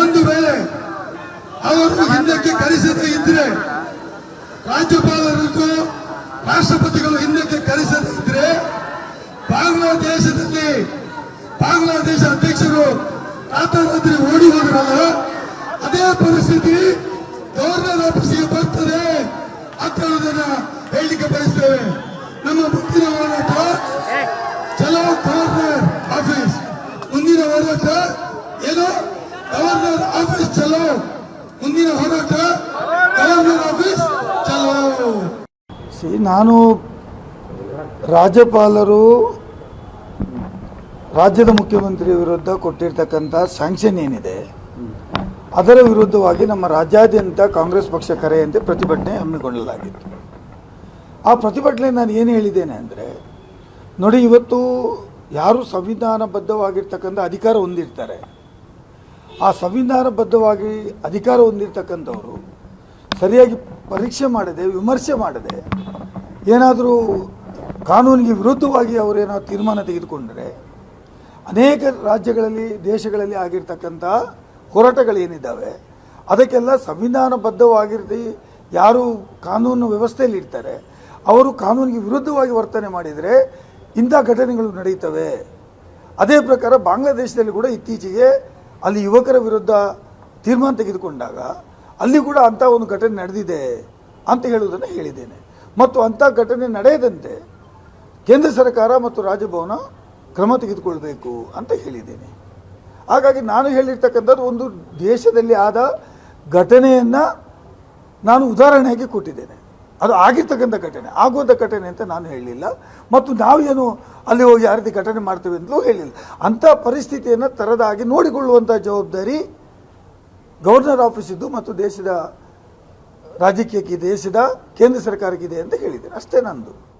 ಒಂದು ವೇಳೆ ಅವರು ಹಿಂದಕ್ಕೆ ಕರೆಸದೇ ಇದ್ರೆ ರಾಜ್ಯಪಾಲರಿಗೂ ರಾಷ್ಟ್ರಪತಿಗಳು ಹಿಂದಕ್ಕೆ ಕರೆಸದೇ ಇದ್ರೆ ಬಾಂಗ್ಲಾದೇಶದಲ್ಲಿ ಬಾಂಗ್ಲಾದೇಶ ಅಧ್ಯಕ್ಷರು ರಾತ್ರಿ ಓಡಿ ಹೋದ್ರಲ್ಲ, ಅದೇ ಪರಿಸ್ಥಿತಿ ಗವರ್ನರ್ ಆಫೀಸಿಗೆ ಬರ್ತದೆ. ಅಂತ ಹೇಳುವುದನ್ನ ಹೇಳಲಿಕ್ಕೆ ಬಯಸ್ತೇವೆ. ನಮ್ಮ ಮುಂದಿನ ಹೋರಾಟ ಚಲೋ ಗವರ್ನರ್ ಆಫೀಸ್. ಮುಂದಿನ ಹೋರಾಟ ಏನು? ಆಫೀಸ್ ಚಲೋ. ಮುಂದಿನ ಹೋರಾಟ ಆಫೀಸ್ ಚಲೋ. ನಾನು ರಾಜ್ಯಪಾಲರು ರಾಜ್ಯದ ಮುಖ್ಯಮಂತ್ರಿ ವಿರುದ್ಧ ಕೊಟ್ಟಿರ್ತಕ್ಕಂಥ ಸ್ಯಾಂಕ್ಷನ್ ಏನಿದೆ, ಅದರ ವಿರುದ್ಧವಾಗಿ ನಮ್ಮ ರಾಜ್ಯಾದ್ಯಂತ ಕಾಂಗ್ರೆಸ್ ಪಕ್ಷ ಕರೆಯಂತೆ ಪ್ರತಿಭಟನೆ ಹಮ್ಮಿಕೊಳ್ಳಲಾಗಿತ್ತು. ಆ ಪ್ರತಿಭಟನೆ ನಾನು ಏನು ಹೇಳಿದ್ದೇನೆ ಅಂದರೆ, ನೋಡಿ ಇವತ್ತು ಯಾರು ಸಂವಿಧಾನಬದ್ಧವಾಗಿರ್ತಕ್ಕಂಥ ಅಧಿಕಾರ ಹೊಂದಿರ್ತಾರೆ ಆ ಸಂವಿಧಾನಬದ್ಧವಾಗಿ ಅಧಿಕಾರ ಹೊಂದಿರತಕ್ಕಂಥವರು ಸರಿಯಾಗಿ ಪರೀಕ್ಷೆ ಮಾಡದೆ, ವಿಮರ್ಶೆ ಮಾಡದೆ, ಏನಾದರೂ ಕಾನೂನಿಗೆ ವಿರುದ್ಧವಾಗಿ ಅವರೇನಾದ್ರು ತೀರ್ಮಾನ ತೆಗೆದುಕೊಂಡರೆ, ಅನೇಕ ರಾಜ್ಯಗಳಲ್ಲಿ, ದೇಶಗಳಲ್ಲಿ ಆಗಿರ್ತಕ್ಕಂಥ ಹೋರಾಟಗಳೇನಿದ್ದಾವೆ, ಅದಕ್ಕೆಲ್ಲ ಸಂವಿಧಾನಬದ್ಧವಾಗಿರ್ತಿ ಯಾರು ಕಾನೂನು ವ್ಯವಸ್ಥೆಯಲ್ಲಿ ಇರ್ತಾರೆ, ಅವರು ಕಾನೂನಿಗೆ ವಿರುದ್ಧವಾಗಿ ವರ್ತನೆ ಮಾಡಿದರೆ ಇಂಥ ಘಟನೆಗಳು ನಡೆಯುತ್ತವೆ ಅದೇ ಪ್ರಕಾರ ಬಾಂಗ್ಲಾದೇಶದಲ್ಲಿ ಕೂಡ ಇತ್ತೀಚೆಗೆ ಅಲ್ಲಿ ಯುವಕರ ವಿರುದ್ಧ ತೀರ್ಮಾನ ತೆಗೆದುಕೊಂಡಾಗ ಅಲ್ಲಿ ಕೂಡ ಅಂಥ ಒಂದು ಘಟನೆ ನಡೆದಿದೆ ಅಂತ ಹೇಳುವುದನ್ನು ಹೇಳಿದ್ದೇನೆ. ಮತ್ತು ಅಂಥ ಘಟನೆ ನಡೆಯದಂತೆ ಕೇಂದ್ರ ಸರ್ಕಾರ ಮತ್ತು ರಾಜಭವನ ಕ್ರಮ ತೆಗೆದುಕೊಳ್ಬೇಕು ಅಂತ ಹೇಳಿದ್ದೇನೆ. ಹಾಗಾಗಿ ನಾನು ಹೇಳಿರ್ತಕ್ಕಂಥದ್ದು ಒಂದು ದೇಶದಲ್ಲಿ ಆದ ಘಟನೆಯನ್ನು ನಾನು ಉದಾಹರಣೆಯಾಗಿ ಕೊಟ್ಟಿದ್ದೇನೆ. ಅದು ಆಗಿರ್ತಕ್ಕಂಥ ಘಟನೆ. ಆಗುವಂಥ ಘಟನೆ ಅಂತ ನಾನು ಹೇಳಲಿಲ್ಲ. ಮತ್ತು ನಾವೇನು ಅಲ್ಲಿ ಹೋಗಿ ಯಾವ ರೀತಿ ಘಟನೆ ಮಾಡ್ತೇವೆ ಅಂತಲೂ ಹೇಳಿಲ್ಲ. ಅಂಥ ಪರಿಸ್ಥಿತಿಯನ್ನು ತರದಾಗಿ ನೋಡಿಕೊಳ್ಳುವಂಥ ಜವಾಬ್ದಾರಿ ಗವರ್ನರ್ ಆಫೀಸಿದ್ದು ಮತ್ತು ದೇಶದ ರಾಜಕೀಯಕ್ಕೆ ದೇಶದ ಕೇಂದ್ರ ಸರ್ಕಾರಕ್ಕಿದೆ ಅಂತ ಹೇಳಿದ್ದೇನೆ. ಅಷ್ಟೇ ನಂದು.